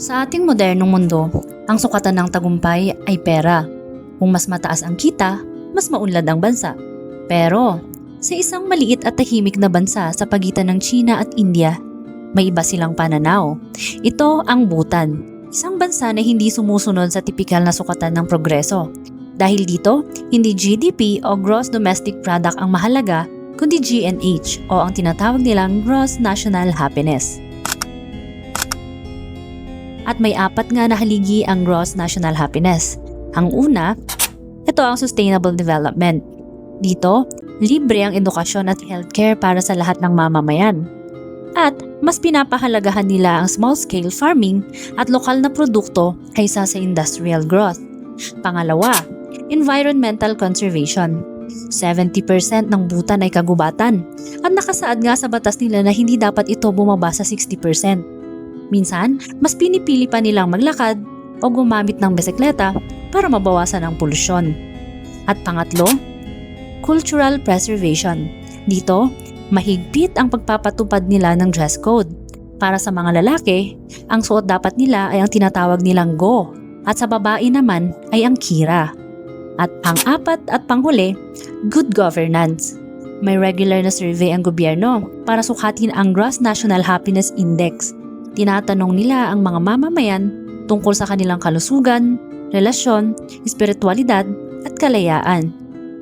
Sa ating modernong mundo, ang sukatan ng tagumpay ay pera. Kung mas mataas ang kita, mas maunlad ang bansa. Pero, sa isang maliit at tahimik na bansa sa pagitan ng China at India, may iba silang pananaw. Ito ang Bhutan, isang bansa na hindi sumusunod sa tipikal na sukatan ng progreso. Dahil dito, hindi GDP o Gross Domestic Product ang mahalaga, kundi GNH o ang tinatawag nilang Gross National Happiness. At may apat nga na haligi ang Gross National Happiness. Ang una, ito ang Sustainable Development. Dito, libre ang edukasyon at healthcare para sa lahat ng mamamayan. At mas pinapahalagahan nila ang small-scale farming at lokal na produkto kaysa sa industrial growth. Pangalawa, environmental conservation. 70% ng butan ay kagubatan at nakasaad nga sa batas nila na hindi dapat ito bumaba sa 60%. Minsan, mas pinipili pa nilang maglakad o gumamit ng bisikleta para mabawasan ang polusyon. At pangatlo, cultural preservation. Dito, mahigpit ang pagpapatupad nila ng dress code. Para sa mga lalaki, ang suot dapat nila ay ang tinatawag nilang go at sa babae naman ay ang kira. At pang-apat at panghuli, good governance. May regular na survey ang gobyerno para sukatin ang Gross National Happiness Index. Tinatanong nila ang mga mamamayan tungkol sa kanilang kalusugan, relasyon, espiritualidad at kalayaan.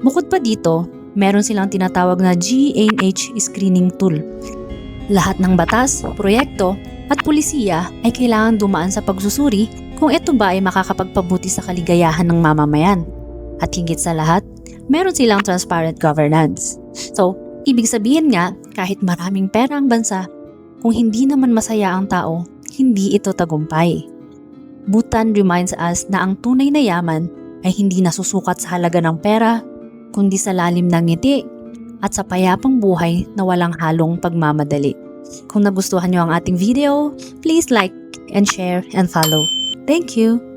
Bukod pa dito, meron silang tinatawag na GNH screening tool. Lahat ng batas, proyekto at pulisiya ay kailangan dumaan sa pagsusuri kung ito ba ay makakapagpabuti sa kaligayahan ng mamamayan. At higit sa lahat, meron silang transparent governance. So, ibig sabihin nga, kahit maraming pera ang bansa, kung hindi naman masaya ang tao, hindi ito tagumpay. Bhutan reminds us na ang tunay na yaman ay hindi nasusukat sa halaga ng pera, kundi sa lalim ng ngiti at sa payapang buhay na walang halong pagmamadali. Kung nagustuhan niyo ang ating video, please like and share and follow. Thank you!